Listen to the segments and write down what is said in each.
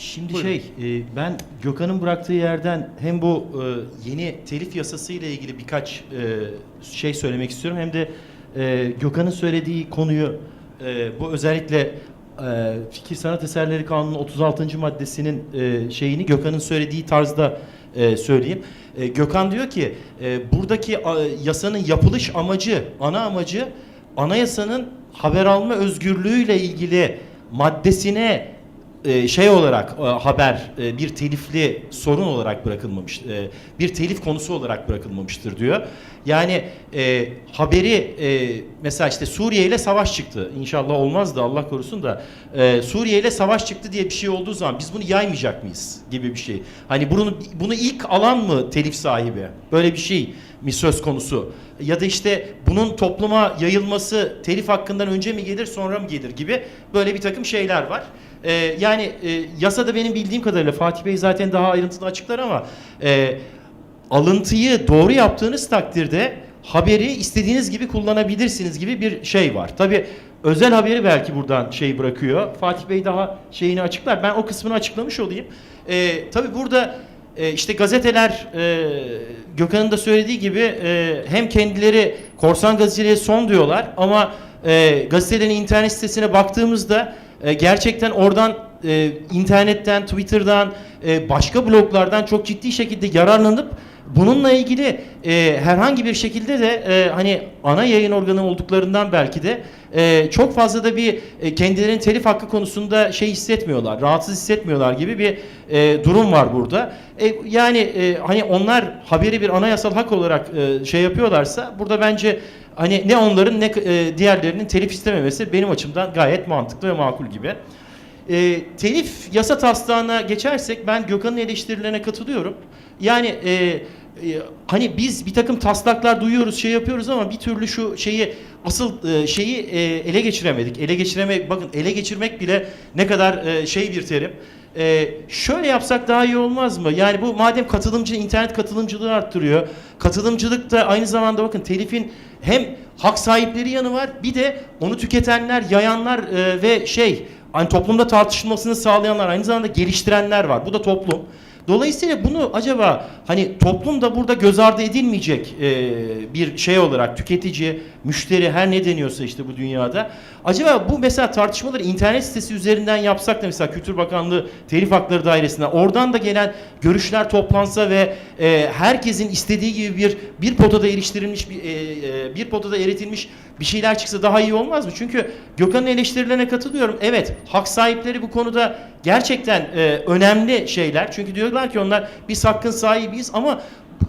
Şimdi Buyurun. şey, e, ben Gökhan'ın bıraktığı yerden hem bu e, yeni telif yasası ile ilgili birkaç e, şey söylemek istiyorum hem de e, Gökhan'ın söylediği konuyu e, bu özellikle e, Fikir Sanat Eserleri Kanunu'nun 36. maddesinin e, şeyini Gökhan'ın söylediği tarzda e, söyleyeyim. E, Gökhan diyor ki e, buradaki a, yasanın yapılış amacı, ana amacı anayasanın haber alma özgürlüğüyle ilgili maddesine e, şey olarak e, haber e, bir telifli sorun olarak bırakılmamış, bir telif konusu olarak bırakılmamıştır diyor. Yani haberi mesela işte Suriye ile savaş çıktı. İnşallah olmaz da Allah korusun da e, Suriye ile savaş çıktı diye bir şey olduğu zaman biz bunu yaymayacak mıyız gibi bir şey. Hani bunu bunu ilk alan mı telif sahibi? Böyle bir şey mi söz konusu? Ya da işte bunun topluma yayılması telif hakkından önce mi gelir sonra mı gelir gibi böyle bir takım şeyler var. Ee, yani e, yasada benim bildiğim kadarıyla Fatih Bey zaten daha ayrıntılı açıklar ama e, alıntıyı doğru yaptığınız takdirde haberi istediğiniz gibi kullanabilirsiniz gibi bir şey var. Tabi özel haberi belki buradan şey bırakıyor. Fatih Bey daha şeyini açıklar. Ben o kısmını açıklamış olayım. Ee, Tabi burada e, işte gazeteler e, Gökhan'ın da söylediği gibi e, hem kendileri korsan gazeteciliğe son diyorlar ama e, gazetelerin internet sitesine baktığımızda e, gerçekten oradan e, internetten, Twitter'dan, e, başka bloglardan çok ciddi şekilde yararlanıp bununla ilgili e, herhangi bir şekilde de e, hani ana yayın organı olduklarından belki de e, çok fazla da bir e, kendilerinin telif hakkı konusunda şey hissetmiyorlar, rahatsız hissetmiyorlar gibi bir e, durum var burada. E, yani e, hani onlar haberi bir anayasal hak olarak e, şey yapıyorlarsa burada bence hani ne onların ne e, diğerlerinin telif istememesi benim açımdan gayet mantıklı ve makul gibi. E, telif yasa taslağına geçersek ben Gökhan'ın eleştirilerine katılıyorum. Yani e, hani biz bir takım taslaklar duyuyoruz, şey yapıyoruz ama bir türlü şu şeyi asıl e, şeyi e, ele geçiremedik. Ele geçiremek bakın ele geçirmek bile ne kadar e, şey bir terim. Şöyle yapsak daha iyi olmaz mı? Yani bu madem katılımcı internet katılımcılığı arttırıyor. Katılımcılık da aynı zamanda bakın telifin hem hak sahipleri yanı var bir de onu tüketenler, yayanlar ve şey hani toplumda tartışılmasını sağlayanlar aynı zamanda geliştirenler var. Bu da toplum. Dolayısıyla bunu acaba hani toplumda burada göz ardı edilmeyecek e, bir şey olarak tüketici, müşteri her ne deniyorsa işte bu dünyada. Acaba bu mesela tartışmaları internet sitesi üzerinden yapsak da mesela Kültür Bakanlığı Telif Hakları Dairesi'ne oradan da gelen görüşler toplansa ve e, herkesin istediği gibi bir bir potada eriştirilmiş bir, e, e, bir potada eritilmiş bir şeyler çıksa daha iyi olmaz mı? Çünkü Gökhan'ın eleştirilerine katılıyorum. Evet, hak sahipleri bu konuda gerçekten e, önemli şeyler. Çünkü diyorlar ki onlar biz hakkın sahibiyiz ama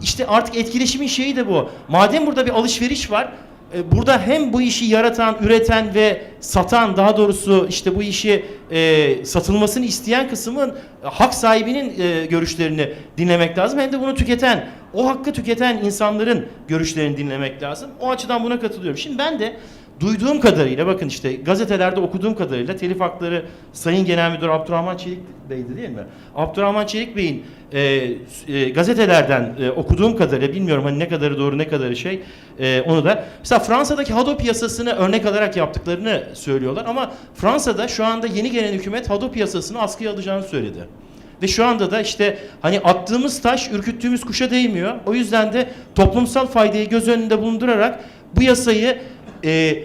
işte artık etkileşimin şeyi de bu. Madem burada bir alışveriş var, e, burada hem bu işi yaratan, üreten ve satan daha doğrusu işte bu işi e, satılmasını isteyen kısmın e, hak sahibinin e, görüşlerini dinlemek lazım. Hem de bunu tüketen, o hakkı tüketen insanların görüşlerini dinlemek lazım. O açıdan buna katılıyorum. Şimdi ben de duyduğum kadarıyla bakın işte gazetelerde okuduğum kadarıyla telif hakları Sayın Genel Müdür Abdurrahman Çelik Bey'di değil mi? Abdurrahman Çelik Bey'in e, e, gazetelerden e, okuduğum kadarıyla bilmiyorum hani ne kadarı doğru ne kadarı şey e, onu da mesela Fransa'daki Hadop yasasını örnek alarak yaptıklarını söylüyorlar ama Fransa'da şu anda yeni gelen hükümet Hadop yasasını askıya alacağını söyledi. Ve şu anda da işte hani attığımız taş ürküttüğümüz kuşa değmiyor. O yüzden de toplumsal faydayı göz önünde bulundurarak bu yasayı e,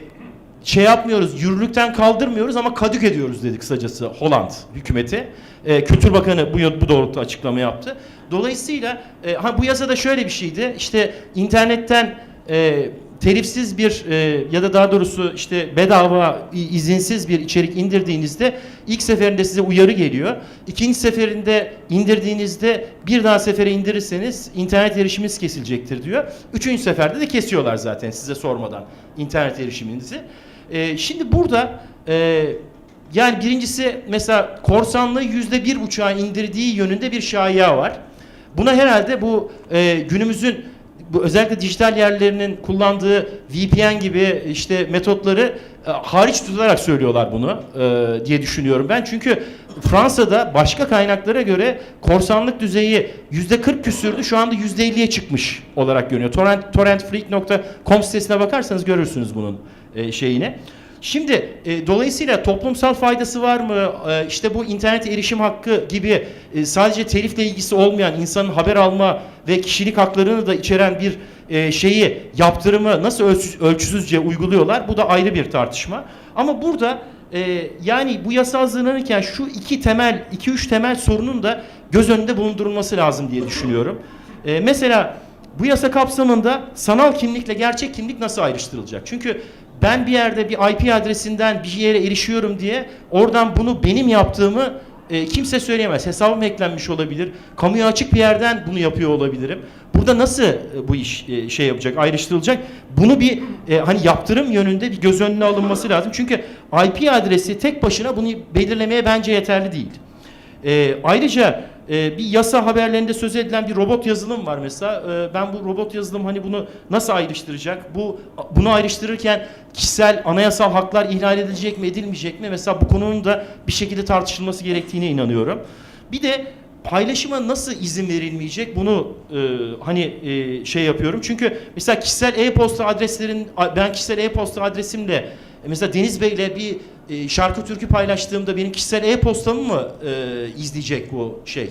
şey yapmıyoruz, yürürlükten kaldırmıyoruz ama kadük ediyoruz dedi kısacası Holland hükümeti. E, Kültür Bakanı bu, bu doğrultuda açıklama yaptı. Dolayısıyla e, ha bu yasada şöyle bir şeydi. İşte internetten e, telifsiz bir e, ya da daha doğrusu işte bedava izinsiz bir içerik indirdiğinizde ilk seferinde size uyarı geliyor. İkinci seferinde indirdiğinizde bir daha sefere indirirseniz internet erişiminiz kesilecektir diyor. Üçüncü seferde de kesiyorlar zaten size sormadan internet erişiminizi. E, şimdi burada e, yani birincisi mesela korsanlığı yüzde bir uçağa indirdiği yönünde bir şaya var. Buna herhalde bu e, günümüzün bu özellikle dijital yerlerinin kullandığı VPN gibi işte metotları e, hariç tutarak söylüyorlar bunu e, diye düşünüyorum ben. Çünkü Fransa'da başka kaynaklara göre korsanlık düzeyi yüzde 40 küsürdü şu anda yüzde 50'ye çıkmış olarak görünüyor. Torrent, torrentfreak.com sitesine bakarsanız görürsünüz bunun e, şeyini. Şimdi e, dolayısıyla toplumsal faydası var mı? E, işte bu internet erişim hakkı gibi e, sadece telifle ilgisi olmayan insanın haber alma ve kişilik haklarını da içeren bir e, şeyi yaptırımı nasıl ölçüs- ölçüsüzce uyguluyorlar? Bu da ayrı bir tartışma. Ama burada e, yani bu yasa hazırlanırken şu iki temel, iki üç temel sorunun da göz önünde bulundurulması lazım diye düşünüyorum. E, mesela bu yasa kapsamında sanal kimlikle gerçek kimlik nasıl ayrıştırılacak? Çünkü ben bir yerde bir IP adresinden bir yere erişiyorum diye oradan bunu benim yaptığımı e, kimse söyleyemez. Hesabım hacklenmiş olabilir. Kamuya açık bir yerden bunu yapıyor olabilirim. Burada nasıl e, bu iş e, şey yapacak, ayrıştırılacak? Bunu bir e, hani yaptırım yönünde bir göz önüne alınması lazım. Çünkü IP adresi tek başına bunu belirlemeye bence yeterli değil. E, ayrıca e, bir yasa haberlerinde söz edilen bir robot yazılım var mesela. E, ben bu robot yazılım hani bunu nasıl ayrıştıracak? Bu bunu ayrıştırırken kişisel anayasal haklar ihlal edilecek mi, edilmeyecek mi? Mesela bu konunun da bir şekilde tartışılması gerektiğine inanıyorum. Bir de paylaşıma nasıl izin verilmeyecek bunu e, hani e, şey yapıyorum. Çünkü mesela kişisel e-posta adreslerin ben kişisel e-posta adresimle mesela Deniz Bey'le bir e, şarkı türkü paylaştığımda benim kişisel e-postamı mı e, izleyecek bu şey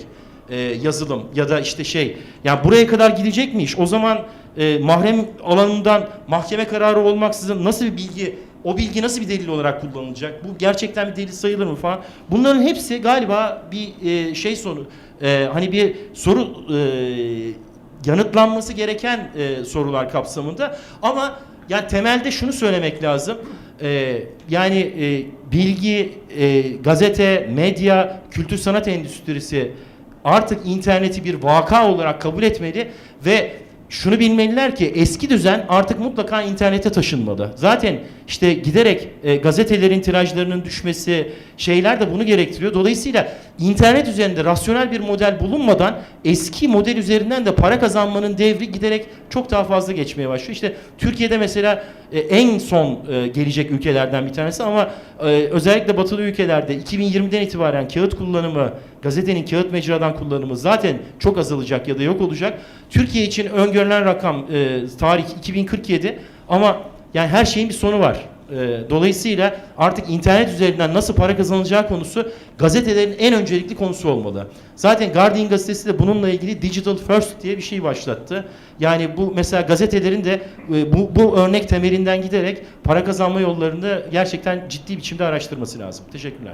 e, yazılım ya da işte şey yani buraya kadar gidecek mi iş? O zaman e, mahrem alanından mahkeme kararı olmaksızın nasıl bir bilgi o bilgi nasıl bir delil olarak kullanılacak? Bu gerçekten bir delil sayılır mı falan? Bunların hepsi galiba bir e, şey sonu e, hani bir soru e, yanıtlanması gereken e, sorular kapsamında ama yani temelde şunu söylemek lazım. E, yani e, bilgi, e, gazete, medya, kültür sanat endüstrisi artık interneti bir vaka olarak kabul etmeli ve şunu bilmeliler ki eski düzen artık mutlaka internete taşınmalı. Zaten işte giderek e, gazetelerin tirajlarının düşmesi şeyler de bunu gerektiriyor. Dolayısıyla internet üzerinde rasyonel bir model bulunmadan eski model üzerinden de para kazanmanın devri giderek çok daha fazla geçmeye başlıyor. İşte Türkiye'de mesela e, en son e, gelecek ülkelerden bir tanesi ama e, özellikle batılı ülkelerde 2020'den itibaren kağıt kullanımı, gazetenin kağıt mecradan kullanımı zaten çok azalacak ya da yok olacak. Türkiye için öngörülen rakam e, tarih 2047 ama yani her şeyin bir sonu var. E, dolayısıyla artık internet üzerinden nasıl para kazanacağı konusu gazetelerin en öncelikli konusu olmalı. Zaten Guardian gazetesi de bununla ilgili Digital First diye bir şey başlattı. Yani bu mesela gazetelerin de e, bu, bu örnek temelinden giderek para kazanma yollarını gerçekten ciddi biçimde araştırması lazım. Teşekkürler.